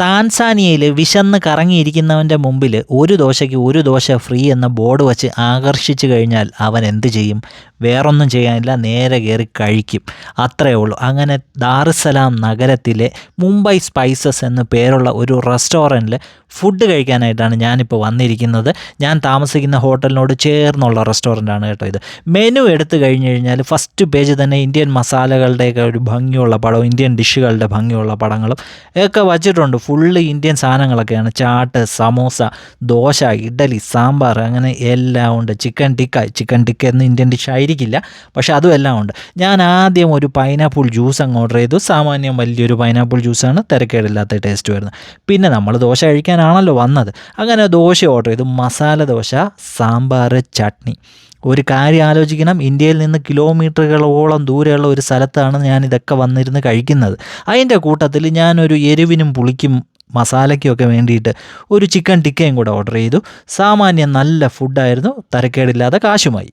താൻസാനിയയിൽ വിശന്ന് കറങ്ങിയിരിക്കുന്നവന്റെ മുമ്പിൽ ഒരു ദോശയ്ക്ക് ഒരു ദോശ ഫ്രീ എന്ന ബോർഡ് വച്ച് ആകർഷിച്ചു കഴിഞ്ഞാൽ അവൻ എന്ത് ചെയ്യും? വേറൊന്നും ചെയ്യാനില്ല നേരെ കയറി കഴിക്കും. അത്രയേ ഉള്ളൂ. അങ്ങനെ ദാറുസലാം നഗരത്തിലെ മുംബൈ സ്പൈസസ് എന്ന് പേരുള്ള ഒരു റെസ്റ്റോറന്റിൽ ഫുഡ് കഴിക്കാനായിട്ടാണ് ഞാനിപ്പോൾ വന്നിരിക്കുന്നത്. ഞാൻ താമസിക്കുന്ന ഹോട്ടലിനോട് ചേർന്നുള്ള റെസ്റ്റോറന്റാണ് കേട്ടോ ഇത്. മെനു എടുത്തു കഴിഞ്ഞ് കഴിഞ്ഞാൽ ഫസ്റ്റ് പേജ് തന്നെ ഇന്ത്യൻ മസാലകളുടെയൊക്കെ ഒരു ഭംഗിയുള്ള പടവും ഇന്ത്യൻ ഡിഷുകളുടെ ഭംഗിയുള്ള പടങ്ങളും ഒക്കെ വച്ചിട്ടുണ്ട്. ഫുള്ള് ഇന്ത്യൻ സാധനങ്ങളൊക്കെയാണ്. ചാട്ട് സമോസ ദോശ ഇഡലി സാമ്പാർ അങ്ങനെ എല്ലാം ഉണ്ട്. ചിക്കൻ ടിക്ക ചിക്കൻ ടിക്ക എന്ന് ഇന്ത്യൻ ഡിഷ് ആയിരിക്കില്ല പക്ഷെ അതും എല്ലാം ഉണ്ട്. ഞാൻ ആദ്യം ഒരു പൈനാപ്പിൾ ജ്യൂസ് അങ്ങ് ഓർഡർ ചെയ്തു. സാമാന്യം വലിയൊരു പൈനാപ്പിൾ ജ്യൂസാണ് തിരക്കേടില്ലാത്ത ടേസ്റ്റ് വരുന്നത്. പിന്നെ നമ്മൾ ദോശ കഴിക്കാനാണല്ലോ വന്നത്. അങ്ങനെ ദോശ ഓർഡർ ചെയ്തു. മസാല ദോശ സാമ്പാർ ചട്നി. ഒരു കാര്യം ആലോചിക്കണം. ഇന്ത്യയിൽ നിന്ന് കിലോമീറ്ററുകളോളം ദൂരെയുള്ള ഒരു സ്ഥലത്താണ് ഞാൻ ഇതൊക്കെ വന്നിരുന്ന് കഴിക്കുന്നത്. അതിന്റെ കൂട്ടത്തിൽ ഞാനൊരു എരിവിനും പുളിക്കും മസാലയ്ക്കൊക്കെ വേണ്ടിയിട്ട് ഒരു ചിക്കൻ ടിക്കയും കൂടെ ഓർഡർ ചെയ്തു. സാമാന്യം നല്ല ഫുഡായിരുന്നു തരക്കേടില്ലാതെ കാശുമായി.